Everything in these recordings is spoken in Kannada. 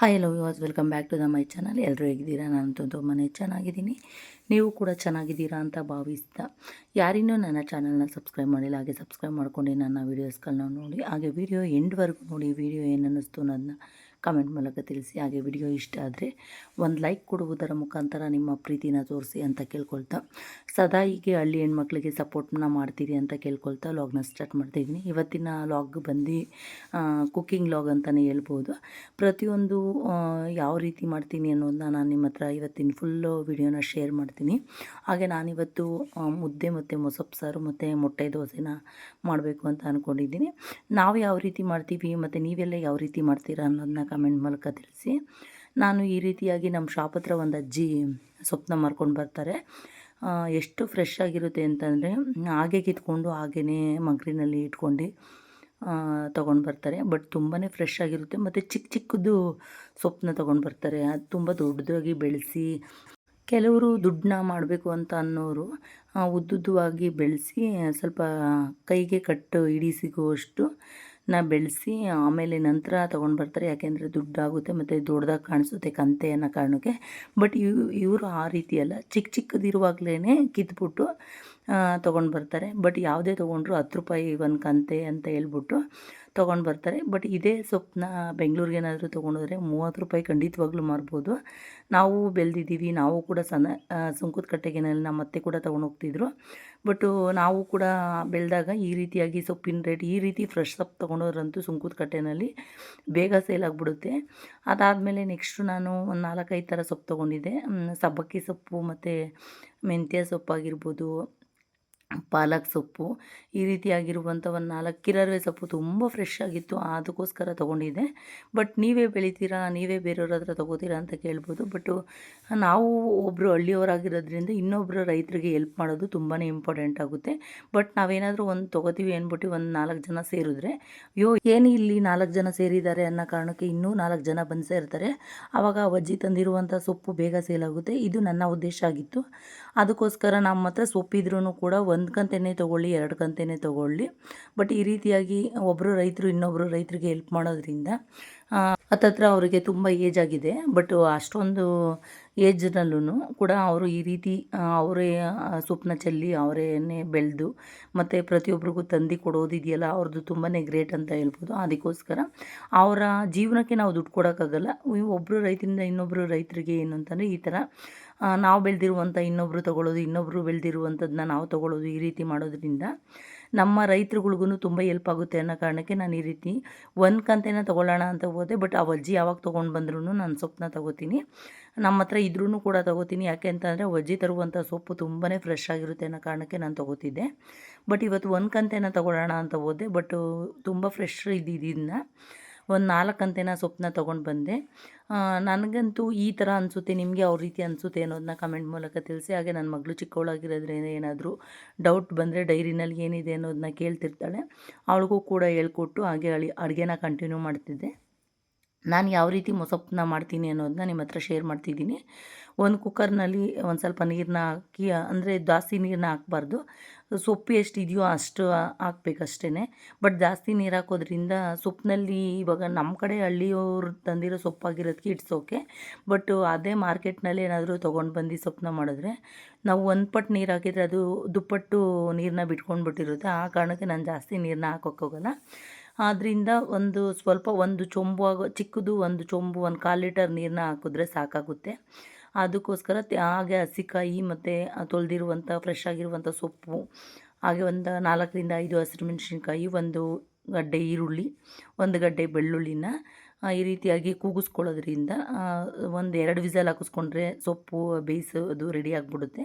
Hi hello was welcome back to the my channel. ಎಲ್ಲರೂ ಹೇಗಿದ್ದೀರಾ? ನಾನಂತೂ ತುಂಬಾ ಚೆನ್ನಾಗಿದ್ದೀನಿ. ನೀವು ಕೂಡ ಚೆನ್ನಾಗಿದ್ದೀರಾ ಅಂತ ಭಾವಿಸ್ತಾ, ಯಾರಿನ್ನೂ ನನ್ನ ಚಾನಲ್ನ ಸಬ್ಸ್ಕ್ರೈಬ್ ಮಾಡಿಲ್ಲ, ಹಾಗೆ ಸಬ್ಸ್ಕ್ರೈಬ್ ಮಾಡ್ಕೊಂಡು ನನ್ನ ವೀಡಿಯೋಸ್ಗಳನ್ನ ನೋಡಿ, ಹಾಗೆ ವೀಡಿಯೋ ಎಂಡ್ವರೆಗೂ ನೋಡಿ ವೀಡಿಯೋ ಏನು ಅನ್ನಿಸ್ತು ಅನ್ನೋದನ್ನ ಕಮೆಂಟ್ ಮೂಲಕ ತಿಳಿಸಿ. ಹಾಗೆ ವಿಡಿಯೋ ಇಷ್ಟ ಆದರೆ ಒಂದು ಲೈಕ್ ಕೊಡುವುದರ ಮುಖಾಂತರ ನಿಮ್ಮ ಪ್ರೀತಿನ ತೋರಿಸಿ ಅಂತ ಕೇಳ್ಕೊಳ್ತಾ. ಸದಾ ಹೀಗೆ ಹಳ್ಳಿ ಹೆಣ್ಮಕ್ಳಿಗೆ ಸಪೋರ್ಟ್ನ ಮಾಡ್ತೀರಿ ಅಂತ ಕೇಳ್ಕೊಳ್ತಾ ಲಾಗ್ನ ಸ್ಟಾರ್ಟ್ ಮಾಡ್ತಾಯಿದ್ದೀನಿ ಇವತ್ತಿನ ಲಾಗ್ ಬಂದು ಕುಕ್ಕಿಂಗ್ ಲಾಗ್ ಅಂತಲೇ ಹೇಳ್ಬೋದು. ಪ್ರತಿಯೊಂದು ಯಾವ ರೀತಿ ಮಾಡ್ತೀನಿ ಅನ್ನೋದನ್ನ ನಾನು ನಿಮ್ಮ ಹತ್ರ ಇವತ್ತಿನ ಫುಲ್ಲು ವಿಡಿಯೋನ ಶೇರ್ ಮಾಡ್ತೀನಿ. ಹಾಗೆ ನಾನಿವತ್ತು ಮುದ್ದೆ ಮತ್ತು ಮೊಸಪ್ಪು ಸಾರು ಮತ್ತು ಮೊಟ್ಟೆ ದೋಸೆನ ಮಾಡಬೇಕು ಅಂತ ಅಂದ್ಕೊಂಡಿದ್ದೀನಿ ನಾವು ಯಾವ ರೀತಿ ಮಾಡ್ತೀವಿ ಮತ್ತು ನೀವೆಲ್ಲ ಯಾವ ರೀತಿ ಮಾಡ್ತೀರಾ ಅನ್ನೋದನ್ನ ಕಮೆಂಟ್ ಮೂಲಕ ತಿಳಿಸಿ. ನಾನು ಈ ರೀತಿಯಾಗಿ ನಮ್ಮ ಶಾಪ್ ಹತ್ರ ಒಂದು ಅಜ್ಜಿ ಸೊಪ್ಪನ್ನ ಮಾರ್ಕೊಂಡು ಬರ್ತಾರೆ. ಎಷ್ಟು ಫ್ರೆಶ್ ಆಗಿರುತ್ತೆ ಅಂತಂದರೆ ಹಾಗೆ ಕಿತ್ಕೊಂಡು ಹಾಗೆಯೇ ಮಗ್ರಿನಲ್ಲಿ ಇಟ್ಕೊಂಡು ತೊಗೊಂಡು ಬರ್ತಾರೆ. ಬಟ್ ತುಂಬಾ ಫ್ರೆಶ್ ಆಗಿರುತ್ತೆ. ಮತ್ತು ಚಿಕ್ಕ ಚಿಕ್ಕದು ಸೊಪ್ಪನ್ನ ತೊಗೊಂಡು ಬರ್ತಾರೆ. ಅದು ತುಂಬ ದೊಡ್ಡದಾಗಿ ಬೆಳೆಸಿ, ಕೆಲವರು ದುಡ್ಡನ್ನ ಮಾಡಬೇಕು ಅಂತ ಅನ್ನೋರು ಉದ್ದುದ್ದವಾಗಿ ಬೆಳೆಸಿ ಸ್ವಲ್ಪ ಕೈಗೆ ಕಟ್ಟು ಹಿಡಿ ಸಿಗುವಷ್ಟು ಬೆಳೆಸಿ ಆಮೇಲೆ ನಂತರ ತೊಗೊಂಡು ಬರ್ತಾರೆ. ಯಾಕೆಂದರೆ ದುಡ್ಡಾಗುತ್ತೆ ಮತ್ತು ದೊಡ್ಡದಾಗಿ ಕಾಣಿಸುತ್ತೆ ಕಂತೆ ಅನ್ನೋ ಕಾರಣಕ್ಕೆ. ಬಟ್ ಇವ್, ಇವರು ಆ ರೀತಿ ಅಲ್ಲ ಚಿಕ್ಕ ಚಿಕ್ಕದಿರುವಾಗಲೇ ಕಿತ್ಬಿಟ್ಟು ತೊಗೊಂಡು ಬರ್ತಾರೆ. ಬಟ್ ಯಾವುದೇ ತೊಗೊಂಡ್ರು ಹತ್ತು ರೂಪಾಯಿ ಒಂದು ಕಂತೆ ಅಂತ ಹೇಳ್ಬಿಟ್ಟು ತೊಗೊಂಡು ಬರ್ತಾರೆ. ಬಟ್ ಇದೇ ಸೊಪ್ಪನ್ನ ಬೆಂಗಳೂರಿಗೆ ಏನಾದರೂ ತೊಗೊಂಡೋದ್ರೆ ಮೂವತ್ತು ರೂಪಾಯಿ ಖಂಡಿತವಾಗ್ಲೂ ಮಾರ್ಬೋದು. ನಾವು ಬೆಳೆದಿದ್ದೀವಿ, ನಾವು ಕೂಡ ಸಣ್ಣ ಸುಂಕದ ಕಟ್ಟೆಗೆನಲ್ಲಿ ನಮ್ಮ ಅತ್ತೆ ಕೂಡ ತೊಗೊಂಡು ಹೋಗ್ತಿದ್ರು ಬಟ್ಟು ನಾವು ಕೂಡ ಬೆಳೆದಾಗ ಈ ರೀತಿಯಾಗಿ ಸೊಪ್ಪಿನ ರೇಟ್ ಈ ರೀತಿ ಫ್ರೆಶ್ ಸೊಪ್ಪು ತೊಗೊಂಡೋದ್ರಂತೂ ಸುಂಕದ ಕಟ್ಟೆನಲ್ಲಿ ಬೇಗ ಸೇಲ್ ಆಗಿಬಿಡುತ್ತೆ. ಅದಾದಮೇಲೆ ನೆಕ್ಸ್ಟು ನಾನು ಒಂದು ನಾಲ್ಕೈದು ಥರ ಸೊಪ್ಪು ತೊಗೊಂಡಿದ್ದೆ. ಸಬ್ಬಕ್ಕಿ ಸೊಪ್ಪು ಮತ್ತು ಮೆಂತ್ಯ ಸೊಪ್ಪಾಗಿರ್ಬೋದು ಪಾಲಕ್ ಸೊಪ್ಪು ಈ ರೀತಿಯಾಗಿರುವಂಥ ಒಂದು ನಾಲ್ಕು ಕಿರರ್ವೆ ಸೊಪ್ಪು ತುಂಬ ಫ್ರೆಶ್ ಆಗಿತ್ತು, ಅದಕ್ಕೋಸ್ಕರ ತೊಗೊಂಡಿದ್ದೆ. ಬಟ್ ನೀವೇ ಬೆಳಿತೀರಾ, ನೀವೇ ಬೇರೆಯವ್ರ ಹತ್ರ ತೊಗೋತೀರಾ ಅಂತ ಕೇಳ್ಬೋದು. ಬಟ್ಟು ನಾವು ಒಬ್ಬರು ಹಳ್ಳಿಯವರಾಗಿರೋದ್ರಿಂದ ಇನ್ನೊಬ್ಬರು ರೈತರಿಗೆ ಹೆಲ್ಪ್ ಮಾಡೋದು ತುಂಬಾ ಇಂಪಾರ್ಟೆಂಟ್ ಆಗುತ್ತೆ. ಬಟ್ ನಾವೇನಾದರೂ ಒಂದು ತೊಗೋತೀವಿ ಅಂದ್ಬಿಟ್ಟು ಒಂದು ನಾಲ್ಕು ಜನ ಸೇರಿದ್ರೆ, ಅಯ್ಯೋ, ಏನು ಇಲ್ಲಿ ನಾಲ್ಕು ಜನ ಸೇರಿದ್ದಾರೆ ಅನ್ನೋ ಕಾರಣಕ್ಕೆ ಇನ್ನೂ ನಾಲ್ಕು ಜನ ಬಂದು ಸೇರ್ತಾರೆ ಆವಾಗ ಅಜ್ಜಿ ತಂದಿರುವಂಥ ಸೊಪ್ಪು ಬೇಗ ಸೇಲ್ ಆಗುತ್ತೆ. ಇದು ನನ್ನ ಉದ್ದೇಶ ಆಗಿತ್ತು. ಅದಕ್ಕೋಸ್ಕರ ನಮ್ಮ ಹತ್ರ ಸೊಪ್ಪಿದ್ರೂ ಕೂಡ ಒಂದು ಕಂತೆನೇ ತೊಗೊಳ್ಳಿ, ಎರಡು ಕಂತೆನೇ ತೊಗೊಳ್ಳಿ. ಬಟ್ ಈ ರೀತಿಯಾಗಿ ಒಬ್ಬರು ರೈತರು ಇನ್ನೊಬ್ಬರು ರೈತರಿಗೆ ಹೆಲ್ಪ್ ಮಾಡೋದ್ರಿಂದ ಹತ್ತತ್ರ ಅವರಿಗೆ ತುಂಬ ಏಜ್ ಆಗಿದೆ. ಬಟ್ ಅಷ್ಟೊಂದು ಏಜ್ನಲ್ಲೂ ಕೂಡ ಅವರು ಈ ರೀತಿ ಅವರೇ ಸೊಪ್ಪನ್ನ ಚೆಲ್ಲಿ ಅವರೇನೇ ಬೆಳೆದು ಮತ್ತು ಪ್ರತಿಯೊಬ್ಬರಿಗೂ ತಂದು ಕೊಡೋದಿದೆಯಲ್ಲ ಅವ್ರದ್ದು ತುಂಬಾ ಗ್ರೇಟ್ ಅಂತ ಹೇಳ್ಬೋದು. ಅದಕ್ಕೋಸ್ಕರ ಅವರ ಜೀವನಕ್ಕೆ ನಾವು ದುಡ್ಡು ಕೊಡೋಕ್ಕಾಗಲ್ಲ. ಒಬ್ಬರು ರೈತರಿಂದ ಇನ್ನೊಬ್ಬರು ರೈತರಿಗೆ ಏನು ಅಂತಂದರೆ ಈ ಥರ ನಾವು ಬೆಳೆದಿರುವಂಥ ಇನ್ನೊಬ್ಬರು ತೊಗೊಳ್ಳೋದು ಇನ್ನೊಬ್ಬರು ಬೆಳೆದಿರುವಂಥದ್ದನ್ನ ನಾವು ತೊಗೊಳ್ಳೋದು ಈ ರೀತಿ ಮಾಡೋದ್ರಿಂದ ನಮ್ಮ ರೈತರುಗಳಿಗೂ ತುಂಬ ಹೆಲ್ಪ್ ಆಗುತ್ತೆ ಅನ್ನೋ ಕಾರಣಕ್ಕೆ ನಾನು ಈ ರೀತಿ ಒಂದು ಕಂತೇನ ತೊಗೊಳ್ಳೋಣ ಅಂತ ಹೋದೆ ಬಟ್ ಆ ಅಜ್ಜಿ ಯಾವಾಗ ತೊಗೊಂಡು ಬಂದ್ರೂ ನಾನು ಸೊಪ್ಪನ್ನ ತೊಗೋತೀನಿ. ನಮ್ಮ ಹತ್ರ ಇದ್ರೂ ಕೂಡ ತೊಗೋತೀನಿ, ಯಾಕೆ ಅಂತಂದರೆ ಅಜ್ಜಿ ತರುವಂಥ ಸೊಪ್ಪು ತುಂಬಾ ಫ್ರೆಶ್ ಆಗಿರುತ್ತೆ ಅನ್ನೋ ಕಾರಣಕ್ಕೆ ನಾನು ತೊಗೋತಿದ್ದೆ. ಬಟ್ ಇವತ್ತು ಒಂದು ಕಂತೆನ ತೊಗೊಳ್ಳೋಣ ಅಂತ ಹೋದೆ ಬಟ್ ತುಂಬ ಫ್ರೆಶ್ ಇದ್ದಿದ್ದರಿಂದ ಒಂದು ನಾಲ್ಕು ಅಂತೇನ ಸೊಪ್ಪನ್ನ ತೊಗೊಂಡು ಬಂದೆ. ನನಗಂತೂ ಈ ಥರ ಅನಿಸುತ್ತೆ, ನಿಮಗೆ ಯಾವ ರೀತಿ ಅನಿಸುತ್ತೆ ಅನ್ನೋದನ್ನ ಕಮೆಂಟ್ ಮೂಲಕ ತಿಳಿಸಿ, ಹಾಗೆ ನನ್ನ ಮಗಳು ಚಿಕ್ಕವಳಾಗಿರೋದ್ರಿಂದ ಏನಾದರೂ ಡೌಟ್ ಬಂದರೆ ಡೈರಿನಲ್ಲಿ ಏನಿದೆ ಅನ್ನೋದನ್ನ ಕೇಳ್ತಿರ್ತಾಳೆ. ಅವಳಿಗೂ ಕೂಡ ಹೇಳ್ಕೊಟ್ಟು ಹಾಗೆ ಅಳಿ, ಅಡುಗೆನ ಕಂಟಿನ್ಯೂ ಮಾಡ್ತಿದ್ದೆ. ನಾನು ಯಾವ ರೀತಿ ಮೊಸಪ್ಪನ್ನ ಮಾಡ್ತೀನಿ ಅನ್ನೋದನ್ನ ನಿಮ್ಮ ಹತ್ರ ಶೇರ್ ಮಾಡ್ತಿದ್ದೀನಿ. ಒಂದು ಕುಕ್ಕರ್ನಲ್ಲಿ ಒಂದು ಸ್ವಲ್ಪ ನೀರನ್ನ ಹಾಕಿ, ಅಂದರೆ ಜಾಸ್ತಿ ನೀರನ್ನ ಹಾಕ್ಬಾರ್ದು. ಸೊಪ್ಪು ಎಷ್ಟು ಇದೆಯೋ ಅಷ್ಟು ಹಾಕ್ಬೇಕಷ್ಟೇ ಬಟ್ ಜಾಸ್ತಿ ನೀರು ಹಾಕೋದ್ರಿಂದ ಸೊಪ್ಪಿನಲ್ಲಿ ಇವಾಗ ನಮ್ಮ ಕಡೆ ಹಳ್ಳಿಯವ್ರು ತಂದಿರೋ ಸೊಪ್ಪಾಗಿರೋದಕ್ಕೆ ಇಟ್ಸ್ ಓಕೆ ಬಟ್ ಅದೇ ಮಾರ್ಕೆಟ್ನಲ್ಲಿ ಏನಾದರೂ ತೊಗೊಂಡು ಬಂದು ಸೊಪ್ಪನ್ನ ಮಾಡಿದ್ರೆ, ನಾವು ಒಂದು ಪಟ್ಟು ನೀರು ಹಾಕಿದರೆ ಅದು ದುಪ್ಪಟ್ಟು ನೀರನ್ನ ಬಿಟ್ಕೊಂಡು ಬಿಟ್ಟಿರುತ್ತೆ ಆ ಕಾರಣಕ್ಕೆ ನಾನು ಜಾಸ್ತಿ ನೀರನ್ನ ಹಾಕೋಕ್ಕೋಗಲ್ಲ ಆದ್ದರಿಂದ ಒಂದು ಸ್ವಲ್ಪ ಒಂದು ಚೊಂಬು ಆಗೋ, ಚಿಕ್ಕದು ಒಂದು ಚೊಂಬು, ಒಂದು ಕಾಲು ಲೀಟರ್ ನೀರನ್ನ ಹಾಕಿದ್ರೆ ಸಾಕಾಗುತ್ತೆ. ಅದಕ್ಕೋಸ್ಕರ ಹಾಗೆ ಹಸಿಕಾಯಿ ಮತ್ತು ತೊಳೆದಿರುವಂಥ ಫ್ರೆಶ್ ಆಗಿರುವಂಥ ಸೊಪ್ಪು, ಹಾಗೆ ಒಂದು ನಾಲ್ಕರಿಂದ ಐದು ಹಸಿರು ಮೆಣಸಿನ್ಕಾಯಿ, ಒಂದು ಗಡ್ಡೆ ಈರುಳ್ಳಿ, ಒಂದು ಗಡ್ಡೆ ಬೆಳ್ಳುಳ್ಳಿನ ಈ ರೀತಿಯಾಗಿ ಕೂಗಿಸ್ಕೊಳ್ಳೋದ್ರಿಂದ ಒಂದು ಎರಡು ವಿಸಲ್ ಹಾಕಿಸ್ಕೊಂಡ್ರೆ ಸೊಪ್ಪು ಬೇಯಿಸೋದು ರೆಡಿ ಆಗಿಬಿಡುತ್ತೆ.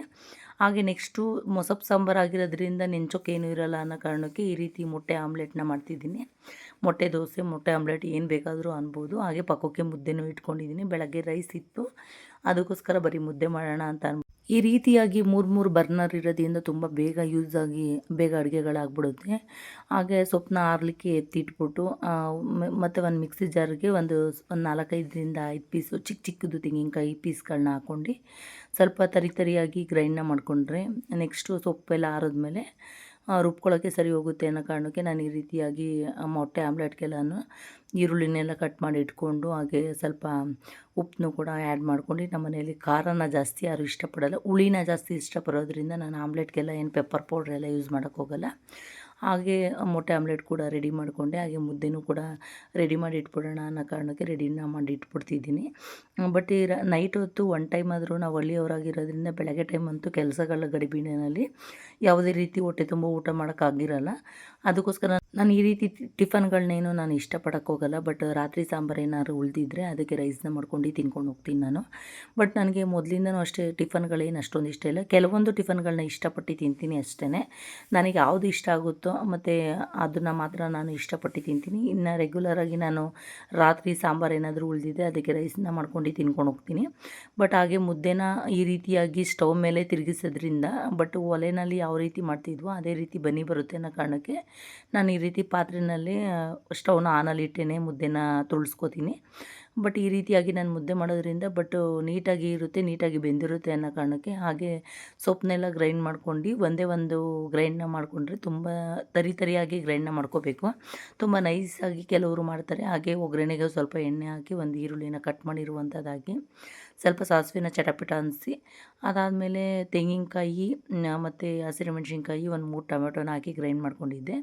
ಹಾಗೆ ನೆಕ್ಸ್ಟು ಮೊಸಪ್ಪು ಸಾಂಬಾರು ಆಗಿರೋದ್ರಿಂದ ನೆಂಚೋಕ್ಕೇನು ಇರೋಲ್ಲ ಅನ್ನೋ ಕಾರಣಕ್ಕೆ ಈ ರೀತಿ ಮೊಟ್ಟೆ ಆಮ್ಲೆಟ್ನ ಮಾಡ್ತಿದ್ದೀನಿ. ಮೊಟ್ಟೆ ದೋಸೆ, ಮೊಟ್ಟೆ ಆಮ್ಲೆಟ್ ಏನು ಬೇಕಾದರೂ ಅನ್ಬೋದು. ಹಾಗೆ ಪಕ್ಕಕ್ಕೆ ಮುದ್ದೆನೂ ಇಟ್ಕೊಂಡಿದ್ದೀನಿ. ಬೆಳಗ್ಗೆ ರೈಸ್ ಇತ್ತು. ಅದಕ್ಕೋಸ್ಕರ ಬರೀ ಮುದ್ದೆ ಮಾಡೋಣ ಅಂತ ಅನ್ಬೋದು ಈ ರೀತಿಯಾಗಿ ಮೂರು ಮೂರು ಬರ್ನರ್ ಇರೋದ್ರಿಂದ ತುಂಬ ಬೇಗ ಯೂಸ್ ಆಗಿ ಬೇಗ ಅಡುಗೆಗಳಾಗ್ಬಿಡುತ್ತೆ. ಹಾಗೆ ಸೊಪ್ಪನ್ನ ಆರಲಿಕ್ಕೆ ಎತ್ತಿಟ್ಬಿಟ್ಟು ಮತ್ತು ಒಂದು ಮಿಕ್ಸಿ ಜಾರ್ಗೆ ಒಂದು ಒಂದು ನಾಲ್ಕೈದರಿಂದ ಐದು ಪೀಸು ಚಿಕ್ಕ ಚಿಕ್ಕದು ತೆಂಗಿನಕಾಯಿ ಪೀಸ್ಗಳನ್ನ ಹಾಕ್ಕೊಂಡು ಸ್ವಲ್ಪ ತರಿ ತರಿಯಾಗಿ ಗ್ರೈಂಡ್ನ ಮಾಡಿಕೊಂಡ್ರೆ ನೆಕ್ಸ್ಟು ಸೊಪ್ಪೆಲ್ಲ ಆರಿದ್ಮೇಲೆ ರುಬ್ಕೊಳ್ಳೋಕ್ಕೆ ಸರಿ ಹೋಗುತ್ತೆ ಅನ್ನೋ ಕಾರಣಕ್ಕೆ ನಾನು ಈ ರೀತಿಯಾಗಿ ಮೊಟ್ಟೆ, ಆಮ್ಲೆಟ್ಗೆಲ್ಲನೂ ಈರುಳ್ಳಿನೆಲ್ಲ ಕಟ್ ಮಾಡಿ ಇಟ್ಕೊಂಡು ಹಾಗೆ ಸ್ವಲ್ಪ ಉಪ್ಪನ್ನು ಕೂಡ ಆ್ಯಡ್ ಮಾಡ್ಕೊಂಡು, ನಮ್ಮ ಮನೆಯಲ್ಲಿ ಖಾರನ ಜಾಸ್ತಿ ಯಾರು ಇಷ್ಟಪಡಲ್ಲ, ಹುಳಿನ ಜಾಸ್ತಿ ಇಷ್ಟಪಡೋದ್ರಿಂದ ನಾನು ಆಮ್ಲೆಟ್ಗೆಲ್ಲ ಏನು ಪೆಪ್ಪರ್ ಪೌಡ್ರೆಲ್ಲ ಯೂಸ್ ಮಾಡೋಕ್ಕೆ ಹೋಗಲ್ಲ. ಹಾಗೆ ಮೊಟ್ಟೆ ಆಮ್ಲೆಟ್ ಕೂಡ ರೆಡಿ ಮಾಡಿಕೊಂಡೆ, ಹಾಗೆ ಮುದ್ದೆನೂ ಕೂಡ ರೆಡಿ ಮಾಡಿ ಇಟ್ಬಿಡೋಣ ಅನ್ನೋ ಕಾರಣಕ್ಕೆ ರೆಡಿನ ಮಾಡಿ ಇಟ್ಬಿಡ್ತಿದ್ದೀನಿ. ಬಟ್ ಈ ನೈಟ್ ಹೊತ್ತು ಒನ್ ಟೈಮ್ ಆದರೂ ನಾವು ಹಳ್ಳಿಯವರಾಗಿರೋದ್ರಿಂದ ಬೆಳಗ್ಗೆ ಟೈಮ್ ಅಂತೂ ಕೆಲಸಗಳ ಗಡಿಬಿಡಿನಲ್ಲಿ ಯಾವುದೇ ರೀತಿ ಹೊಟ್ಟೆ ತುಂಬ ಊಟ ಮಾಡೋಕ್ಕಾಗಿರಲ್ಲ. ಅದಕ್ಕೋಸ್ಕರ ನಾನು ಈ ರೀತಿ ಟಿಫನ್ಗಳನ್ನೇನು ನಾನು ಇಷ್ಟಪಡಕ್ಕೆ ಹೋಗಲ್ಲ, ಬಟ್ ರಾತ್ರಿ ಸಾಂಬಾರು ಏನಾದ್ರು ಉಳಿದಿದ್ರೆ ಅದಕ್ಕೆ ರೈಸ್ನ ಮಾಡ್ಕೊಂಡು ತಿನ್ಕೊಂಡು ಹೋಗ್ತೀನಿ ನಾನು. ಬಟ್ ನನಗೆ ಮೊದಲಿಂದನೂ ಅಷ್ಟೇ ಟಿಫನ್ಗಳೇನು ಅಷ್ಟೊಂದು ಇಷ್ಟ ಇಲ್ಲ. ಕೆಲವೊಂದು ಟಿಫನ್ಗಳನ್ನ ಇಷ್ಟಪಟ್ಟು ತಿಂತೀನಿ ಅಷ್ಟೇ ನನಗೆ ಯಾವುದು ಇಷ್ಟ ಆಗುತ್ತೋ ಮತ್ತು ಅದನ್ನು ಮಾತ್ರ ನಾನು ಇಷ್ಟಪಟ್ಟು ತಿಂತೀನಿ. ಇನ್ನು ರೆಗ್ಯುಲರಾಗಿ ನಾನು ರಾತ್ರಿ ಸಾಂಬಾರು ಏನಾದರೂ ಉಳಿದಿದೆ ಅದಕ್ಕೆ ರೈಸ್ನ ಮಾಡ್ಕೊಂಡು ತಿನ್ಕೊಂಡು ಹೋಗ್ತೀನಿ. ಬಟ್ ಹಾಗೆ ಮುದ್ದೆನ ಈ ರೀತಿಯಾಗಿ ಸ್ಟವ್ ಮೇಲೆ ತಿರುಗಿಸೋದ್ರಿಂದ, ಬಟ್ ಒಲೆನಲ್ಲಿ ಯಾವ ರೀತಿ ಮಾಡ್ತಿದ್ವೋ ಅದೇ ರೀತಿ ಬನ್ನಿ ಬರುತ್ತೆ ಅನ್ನೋ ಕಾರಣಕ್ಕೆ ನಾನು ರೀತಿ ಪಾತ್ರೆಯಲ್ಲಿ ಸ್ಟವ್ನ ಆನಲ್ಲಿ ಇಟ್ಟೇನೆ, ಮುದ್ದೆನ ತುಳಿಸ್ಕೊತೀನಿ. ಬಟ್ ಈ ರೀತಿಯಾಗಿ ನಾನು ಮುದ್ದೆ ಮಾಡೋದ್ರಿಂದ ಬಟ್ ನೀಟಾಗಿ ಇರುತ್ತೆ, ನೀಟಾಗಿ ಬೆಂದಿರುತ್ತೆ ಅನ್ನೋ ಕಾರಣಕ್ಕೆ ಹಾಗೆ ಸೊಪ್ಪನ್ನೆಲ್ಲ ಗ್ರೈಂಡ್ ಮಾಡ್ಕೊಂಡು, ಒಂದೇ ಒಂದು ಗ್ರೈಂಡ್ನ ಮಾಡಿಕೊಂಡ್ರೆ ತುಂಬ ತರಿ ತರಿಯಾಗಿ ಗ್ರೈಂಡ್ನ ಮಾಡ್ಕೋಬೇಕು. ತುಂಬ ನೈಸಾಗಿ ಕೆಲವರು ಮಾಡ್ತಾರೆ, ಹಾಗೆ ಒಗ್ಗರಣೆಗೆ ಸ್ವಲ್ಪ ಎಣ್ಣೆ ಹಾಕಿ ಒಂದು ಈರುಳ್ಳಿನ ಕಟ್ ಮಾಡಿರುವಂಥದ್ದಾಗಿ. ಸ್ವಲ್ಪ ಸಾಸಿವೆನ ಚಟಪಟ ಅನಿಸಿ, ಅದಾದಮೇಲೆ ತೆಂಗಿನಕಾಯಿ ಮತ್ತು ಹಸಿರುಮೆಣ್ಸಿನ್ಕಾಯಿ ಒಂದು ಮೂರು ಟೊಮೆಟೊನ ಹಾಕಿ ಗ್ರೈಂಡ್ ಮಾಡ್ಕೊಂಡಿದ್ದೆ.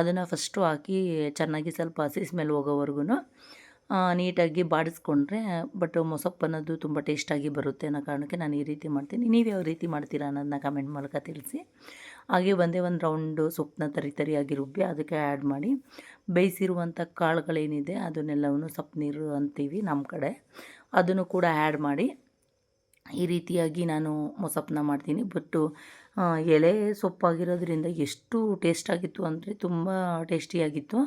ಅದನ್ನು ಫಸ್ಟು ಹಾಕಿ ಚೆನ್ನಾಗಿ ಸ್ವಲ್ಪ ಹಸಿ ಸ್ಮೆಲ್ ಹೋಗೋವರೆಗೂ ನೀಟಾಗಿ ಬಾಡಿಸ್ಕೊಂಡ್ರೆ ಬಟ್ ಮೊಸಪ್ಪು ಅನ್ನೋದು ತುಂಬ ಟೇಸ್ಟಾಗಿ ಬರುತ್ತೆ ಅನ್ನೋ ಕಾರಣಕ್ಕೆ ನಾನು ಈ ರೀತಿ ಮಾಡ್ತೀನಿ. ನೀವು ಯಾವ ರೀತಿ ಮಾಡ್ತೀರಾ ಅನ್ನೋದನ್ನ ಕಮೆಂಟ್ ಮೂಲಕ ತಿಳಿಸಿ. ಹಾಗೆ ಒಂದೇ ಒಂದು ರೌಂಡು ಸೊಪ್ಪನ್ನ ತರಿ ತರಿಯಾಗಿ ರುಬ್ಬಿ ಅದಕ್ಕೆ ಆ್ಯಡ್ ಮಾಡಿ. ಬೇಯಿಸಿರುವಂಥ ಕಾಳುಗಳೇನಿದೆ ಅದನ್ನೆಲ್ಲವನ್ನು ಸೊಪ್ಪು ನೀರು ಅಂತೀವಿ ನಮ್ಮ ಕಡೆ. ಅದನ್ನು ಕೂಡ ಆ್ಯಡ್ ಮಾಡಿ ಈ ರೀತಿಯಾಗಿ ನಾನು ಮೊಸಪ್ಪನ್ನ ಮಾಡ್ತೀನಿ. ಬಟ್ಟು ಎಲೆ ಸೊಪ್ಪಾಗಿರೋದ್ರಿಂದ ಎಷ್ಟು ಟೇಸ್ಟಾಗಿತ್ತು ಅಂದರೆ ತುಂಬ ಟೇಸ್ಟಿಯಾಗಿತ್ತು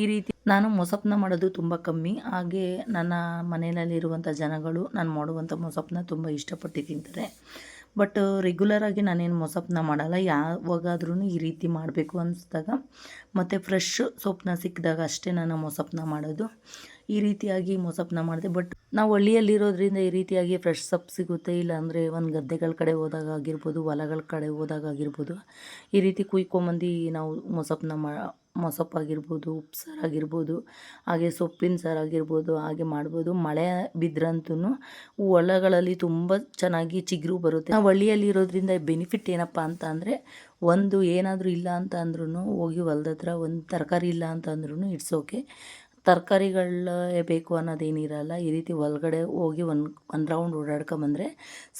ಈ ರೀತಿ ನಾನು ಮೊಸಪ್ಪನ್ನ ಮಾಡೋದು ತುಂಬ ಕಮ್ಮಿ. ಹಾಗೆ ನನ್ನ ಮನೆಯಲ್ಲಿರುವಂಥ ಜನಗಳು ನಾನು ಮಾಡುವಂಥ ಮೊಸಪ್ಪನ್ನ ತುಂಬ ಇಷ್ಟಪಟ್ಟು ತಿಂತಾರೆ. ಬಟ್ ರೆಗ್ಯುಲರಾಗಿ ನಾನೇನು ಮೊಸಪ್ಪನ್ನ ಮಾಡಲ್ಲ. ಯಾವಾಗಾದ್ರೂ ಈ ರೀತಿ ಮಾಡಬೇಕು ಅನಿಸ್ದಾಗ, ಮತ್ತು ಫ್ರೆಶ್ ಸೊಪ್ಪನ್ನ ಸಿಕ್ಕಿದಾಗ ಅಷ್ಟೇ ನಾನು ಮೊಸಪ್ಪನ್ನ ಮಾಡೋದು. ಈ ರೀತಿಯಾಗಿ ಮೊಸಪ್ಪನ್ನ ಮಾಡಿದೆ. ಬಟ್ ನಾವು ಹಳ್ಳಿಯಲ್ಲಿರೋದ್ರಿಂದ ಈ ರೀತಿಯಾಗಿ ಫ್ರೆಶ್ ಸೊಪ್ಪು ಸಿಗುತ್ತೆ, ಇಲ್ಲ ಅಂದರೆ ಒಂದು ಗದ್ದೆಗಳ ಕಡೆ ಹೋದಾಗ ಆಗಿರ್ಬೋದು, ಹೊಲಗಳ ಕಡೆ ಹೋದಾಗ ಆಗಿರ್ಬೋದು. ಈ ರೀತಿ ಕುಯ್ಕೊಂಬಂದು ನಾವು ಮೊಸಪ್ಪನ್ನ ಮಾ ಮೊಸಪ್ಪಾಗಿರ್ಬೋದು ಉಪ್ಪು ಸಾರಾಗಿರ್ಬೋದು ಹಾಗೆ ಸೊಪ್ಪಿನ ಸಾರು ಆಗಿರ್ಬೋದು, ಹಾಗೆ ಮಾಡ್ಬೋದು. ಮಳೆ ಬಿದ್ರಂತೂ ಹೊಲಗಳಲ್ಲಿ ತುಂಬ ಚೆನ್ನಾಗಿ ಚಿಗುರು ಬರುತ್ತೆ. ನಾವು ಹಳ್ಳಿಯಲ್ಲಿ ಇರೋದ್ರಿಂದ ಬೆನಿಫಿಟ್ ಏನಪ್ಪ ಅಂತ ಅಂದರೆ ಒಂದು ಏನಾದರೂ ಇಲ್ಲ ಅಂತ ಅಂದ್ರೂ ಹೋಗಿ ಹೊಲದ ಹತ್ರ ಒಂದು ತರಕಾರಿ ಇಲ್ಲ ಅಂತ ಅಂದ್ರೂ ಇಟ್ಸ್ ಓಕೆ ತರಕಾರಿಗಳೇ ಬೇಕು ಅನ್ನೋದೇನಿರಲ್ಲ, ಈ ರೀತಿ ಒಳಗಡೆ ಹೋಗಿ ಒಂದು ಒಂದು ರೌಂಡ್ ಓಡಾಡ್ಕೊಂಬಂದ್ರೆ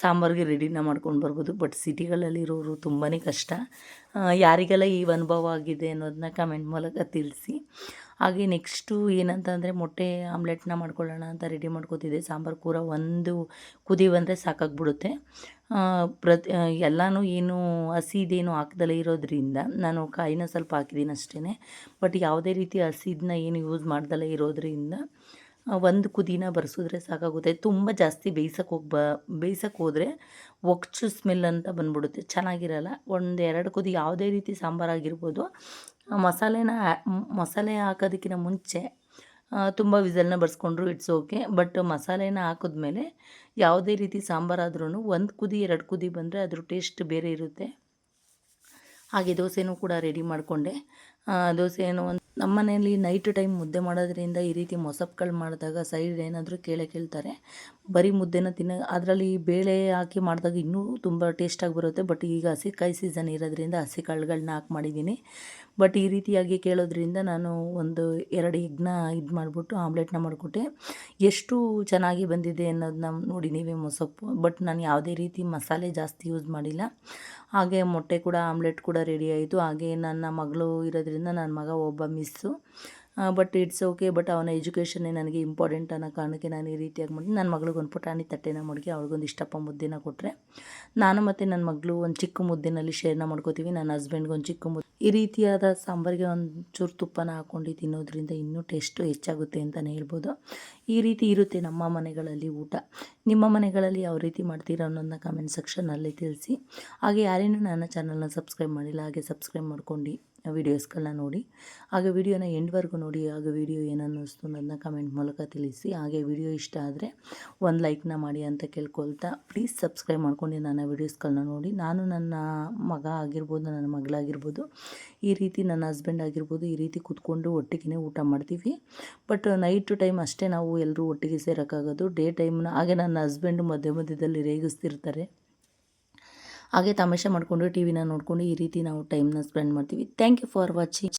ಸಾಂಬಾರಿಗೆ ರೆಡಿನ ಮಾಡ್ಕೊಂಡು ಬರ್ಬೋದು. ಬಟ್ ಸಿಟಿಗಳಲ್ಲಿರೋರು ತುಂಬಾ ಕಷ್ಟ. ಯಾರಿಗೆಲ್ಲ ಈ ಅನುಭವ ಆಗಿದೆ ಅನ್ನೋದನ್ನ ಕಮೆಂಟ್ ಮೂಲಕ ತಿಳಿಸಿ. ಹಾಗೆ ನೆಕ್ಸ್ಟು ಏನಂತಂದರೆ ಮೊಟ್ಟೆ ಆಮ್ಲೆಟ್ನ ಮಾಡ್ಕೊಳ್ಳೋಣ ಅಂತ ರೆಡಿ ಮಾಡ್ಕೋತಿದ್ದೆ. ಸಾಂಬಾರು ಕೂರ ಒಂದು ಕುದಿ ಬಂದರೆ ಸಾಕಾಗ್ಬಿಡುತ್ತೆ. ಪ್ರತಿ ಎಲ್ಲನೂ ಏನು ಹಸಿದೇನು ಹಾಕ್ದಲೇ ಇರೋದ್ರಿಂದ ನಾನು ಕಾಯಿನ ಸ್ವಲ್ಪ ಹಾಕಿದ್ದೀನಿ ಅಷ್ಟೇ ಬಟ್ ಯಾವುದೇ ರೀತಿ ಹಸಿದನ್ನ ಏನು ಯೂಸ್ ಮಾಡ್ದಲೇ ಇರೋದ್ರಿಂದ ಒಂದು ಕುದಿನ ಬರ್ಸಿದ್ರೆ ಸಾಕಾಗುತ್ತೆ. ತುಂಬ ಜಾಸ್ತಿ ಬೇಯಿಸೋಕೆ ಹೋಗಿ ಬ, ಬೇಯಿಸೋಕೆ ಹೋದರೆ ಒಕ್ಚು ಸ್ಮೆಲ್ ಅಂತ ಬಂದ್ಬಿಡುತ್ತೆ. ಚೆನ್ನಾಗಿರಲ್ಲ. ಒಂದು ಎರಡು ಕುದಿ ಯಾವುದೇ ರೀತಿ ಸಾಂಬಾರಾಗಿರ್ಬೋದು ಮಸಾಲೆನ ಮಸಾಲೆ ಹಾಕೋದಕ್ಕಿಂತ ಮುಂಚೆ ತುಂಬ ವಿಸಲ್ನ ಬರ್ಸ್ಕೊಂಡ್ರು ಇಟ್ಸ್ ಓಕೆ. ಬಟ್ ಮಸಾಲೆನ ಹಾಕಿದ್ಮೇಲೆ ಯಾವುದೇ ರೀತಿ ಸಾಂಬಾರಾದ್ರೂ ಒಂದು ಕುದಿ, ಎರಡು ಕುದಿ ಬಂದರೆ ಅದ್ರ ಟೇಸ್ಟ್ ಬೇರೆ ಇರುತ್ತೆ. ಹಾಗೆ ದೋಸೆನೂ ಕೂಡ ರೆಡಿ ಮಾಡಿಕೊಂಡೆ. ದೋಸೆಯನ್ನು ಒಂದು ನಮ್ಮ ಮನೆಯಲ್ಲಿ ನೈಟ್ ಟೈಮ್ ಮುದ್ದೆ ಮಾಡೋದ್ರಿಂದ ಈ ರೀತಿ ಮೊಸಪ್ಪುಗಳು ಮಾಡಿದಾಗ ಸೈಡ್ ಏನಾದರೂ ಕೇಳೇ ಕೇಳ್ತಾರೆ. ಬರೀ ಮುದ್ದೆನ ತಿನ್ನ ಅದರಲ್ಲಿ ಬೇಳೆ ಹಾಕಿ ಮಾಡಿದಾಗ ಇನ್ನೂ ತುಂಬ ಟೇಸ್ಟಾಗಿ ಬರುತ್ತೆ. ಬಟ್ ಈಗ ಹಸಿ ಕೈ ಸೀಸನ್ ಇರೋದ್ರಿಂದ ಹಸಿ ಕಾಳುಗಳನ್ನ ಹಾಕಿ ಮಾಡಿದ್ದೀನಿ. ಬಟ್ ಈ ರೀತಿಯಾಗಿ ಕೇಳೋದ್ರಿಂದ ನಾನು ಒಂದು ಎರಡು ಎಗ್ನ ಇದು ಮಾಡಿಬಿಟ್ಟು ಆಮ್ಲೆಟ್ನ ಮಾಡಿಕೊಟ್ಟೆ. ಎಷ್ಟು ಚೆನ್ನಾಗಿ ಬಂದಿದೆ ಅನ್ನೋದನ್ನ ನೋಡಿ ನೀವೇ ಮೊಸಪ್ಪು ಬಟ್ ನಾನು ಯಾವುದೇ ರೀತಿ ಮಸಾಲೆ ಜಾಸ್ತಿ ಯೂಸ್ ಮಾಡಿಲ್ಲ. ಹಾಗೆ ಮೊಟ್ಟೆ ಕೂಡ ಆಮ್ಲೆಟ್ ಕೂಡ ರೆಡಿ ಆಯಿತು. ಹಾಗೆ ನನ್ನ ಮಗಳು ಇರೋದ್ರಿಂದ ನನ್ನ ಮಗ ಒಬ್ಬ miss but it's okay but ಅವನ ಎಜುಕೇಷನ್ನೇ ನನಗೆ ಇಂಪಾರ್ಟೆಂಟ್ ಅನ್ನೋ ಕಾರಣಕ್ಕೆ ನಾನು ಈ ರೀತಿಯಾಗಿ ಮಾಡಿ ನನ್ನ ಮಗಳಿಗೆ ಒಂದು ಪುಟಾಣಿ ತಟ್ಟೆನ ಮಡಗಿ ಅವ್ರಿಗೊಂದು ಇಷ್ಟಪ್ಪ ಮುದ್ದೆನ ಕೊಟ್ಟರೆ ನಾನು ಮತ್ತು ನನ್ನ ಮಗಳು ಒಂದು ಚಿಕ್ಕ ಮುದ್ದೆನಲ್ಲಿ ಶೇರ್ನ ಮಾಡ್ಕೋತೀವಿ. ನನ್ನ ಹಸ್ಬೆಂಡ್ಗೆ ಒಂದು ಚಿಕ್ಕ ಮುದ್ದೆ. ಈ ರೀತಿಯಾದ ಸಾಂಬಾರಿಗೆ ಒಂದು ಚೂರು ತುಪ್ಪನ ಹಾಕ್ಕೊಂಡು ತಿನ್ನೋದ್ರಿಂದ ಇನ್ನೂ ಟೇಸ್ಟು ಹೆಚ್ಚಾಗುತ್ತೆ ಅಂತಲೇ ಹೇಳ್ಬೋದು. ಈ ರೀತಿ ಇರುತ್ತೆ ನಮ್ಮ ಮನೆಗಳಲ್ಲಿ ಊಟ. ನಿಮ್ಮ ಮನೆಗಳಲ್ಲಿ ಯಾವ ರೀತಿ ಮಾಡ್ತೀರಾ ಅನ್ನೋದನ್ನ ಕಮೆಂಟ್ ಸೆಕ್ಷನಲ್ಲಿ ತಿಳಿಸಿ. ಹಾಗೆ ಯಾರೇನೂ ನನ್ನ ಚಾನಲ್ನ ಸಬ್ಸ್ಕ್ರೈಬ್ ಮಾಡಿಲ್ಲ, ಹಾಗೆ ಸಬ್ಸ್ಕ್ರೈಬ್ ಮಾಡ್ಕೊಂಡು ವೀಡಿಯೋಸ್ಗಳನ್ನ ನೋಡಿ, ಹಾಗೆ ವಿಡಿಯೋನ ಎಂಡ್ವರೆಗೂ ನೋಡಿ, ಹಾಗೆ ವಿಡಿಯೋ ಏನನ್ನಿಸ್ತು ಅನ್ನೋದನ್ನ ಕಮೆಂಟ್ ಮೂಲಕ ತಿಳಿಸಿ. ಹಾಗೆ ವಿಡಿಯೋ ಇಷ್ಟ ಆದರೆ ಒಂದು ಲೈಕ್ನ ಮಾಡಿ ಅಂತ ಕೇಳ್ಕೊಳ್ತಾ ಪ್ಲೀಸ್ ಸಬ್ಸ್ಕ್ರೈಬ್ ಮಾಡ್ಕೊಂಡು ನನ್ನ ವೀಡಿಯೋಸ್ಗಳನ್ನ ನೋಡಿ. ನಾನು ನನ್ನ ಮಗ ಆಗಿರ್ಬೋದು, ನನ್ನ ಮಗಳಾಗಿರ್ಬೋದು, ಈ ರೀತಿ ನನ್ನ ಹಸ್ಬೆಂಡ್ ಆಗಿರ್ಬೋದು, ಈ ರೀತಿ ಕೂತ್ಕೊಂಡು ಒಟ್ಟಿಗೆ ಊಟ ಮಾಡ್ತೀವಿ. ಬಟ್ ನೈಟ್ ಟೈಮ್ ಅಷ್ಟೇ ನಾವು ಎಲ್ಲರೂ ಒಟ್ಟಿಗೆ ಸೇರೋಕ್ಕಾಗೋದು. ಡೇ ಟೈಮ್ನ ಹಾಗೆ ನನ್ನ ಹಸ್ಬೆಂಡ್ ಮಧ್ಯ ಮಧ್ಯದಲ್ಲಿ ರೇಗಿಸ್ತಿರ್ತಾರೆ. ಹಾಗೆ ತಮಾಷೆ ಮಾಡಿಕೊಂಡು ಟಿ ವಿನ ನೋಡಿಕೊಂಡು ಈ ರೀತಿ ನಾವು ಟೈಮ್ನ ಸ್ಪೆಂಡ್ ಮಾಡ್ತೀವಿ. Thank you for watching